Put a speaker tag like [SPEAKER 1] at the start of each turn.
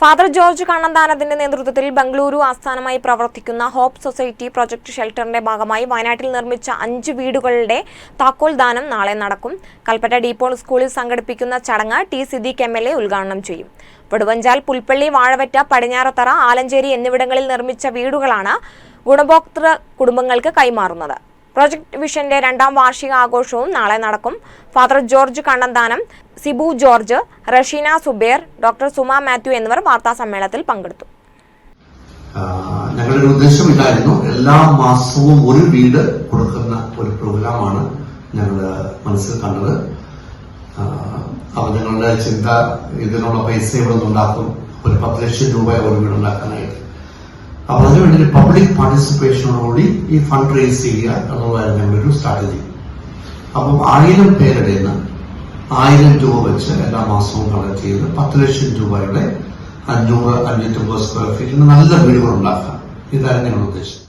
[SPEAKER 1] Father George കണ്ണന്താനത്തിന്റെ നേതൃത്വത്തിൽ ബംഗളൂരു ആസ്ഥാനമായി പ്രവർത്തിക്കുന്ന ഹോപ്പ് സൊസൈറ്റി പ്രൊജക്ട് ഷെൽട്ടറിന്റെ ഭാഗമായി വയനാട്ടിൽ നിർമ്മിച്ച അഞ്ച് വീടുകളുടെ താക്കോൽ ദാനം നാളെ നടക്കും. കൽപ്പറ്റ ഡീപോൾ സ്കൂളിൽ സംഘടിപ്പിക്കുന്ന ചടങ്ങ് ടി സിദ്ദീഖ് എം എൽ ഉദ്ഘാടനം ചെയ്യും. വടുവഞ്ചാൽ പുൽപ്പള്ളി വാഴവറ്റ പടിഞ്ഞാറത്തറ ആലഞ്ചേരി എന്നിവിടങ്ങളിൽ നിർമ്മിച്ച വീടുകളാണ് ഗുണഭോക്തൃ കുടുംബങ്ങൾക്ക് കൈമാറുന്നത്. പ്രൊജക്ട് വിഷന്റെ രണ്ടാം വാർഷിക ആഘോഷവും നാളെ നടക്കും. Father George Kannanthanam Sibu George Rasheena Zuber doctor Suma Mathew എന്നിവർ വാർത്താ സമ്മേളനത്തിൽ പങ്കെടുത്തു.
[SPEAKER 2] ഞങ്ങളുടെ ഉദ്ദേശം ഇതായിരുന്നു എല്ലാ മാസവും ഒരു വീട് കൊടുക്കുന്ന ഒരു പ്രോഗ്രാമാണ് ഞങ്ങൾ മനസ്സിൽ കണ്ടത്. അപ്പൊ ഞങ്ങളുടെ ചിന്ത ഇതിനുള്ള പൈസ ഇവിടെ നിന്നുണ്ടാക്കും ഒരു പത്ത് ലക്ഷം രൂപ ഒരു വീട് ഉണ്ടാക്കാനായിട്ട്. അപ്പൊ അതിനുവേണ്ടി പബ്ലിക് പാർട്ടിസിപ്പേഷനോടുകൂടി ഈ ഫണ്ട് റേസ് ചെയ്യുക എന്നുള്ളതായിരുന്നു ഞങ്ങളുടെ ഒരു സ്ട്രാറ്റജി അപ്പം ആയിരം പേരുടെ ആയിരം രൂപ വെച്ച് എല്ലാ മാസവും കളക്ട് ചെയ്ത് പത്ത് ലക്ഷം രൂപയുടെ അഞ്ഞൂറ് അഞ്ഞൂറ്റമ്പത് സ്ക്വയർ ഫീറ്റിന് നല്ല വീടുകൾ ഉണ്ടാക്കാം ഇതായിരുന്നു ഞങ്ങളുടെ ഉദ്ദേശം.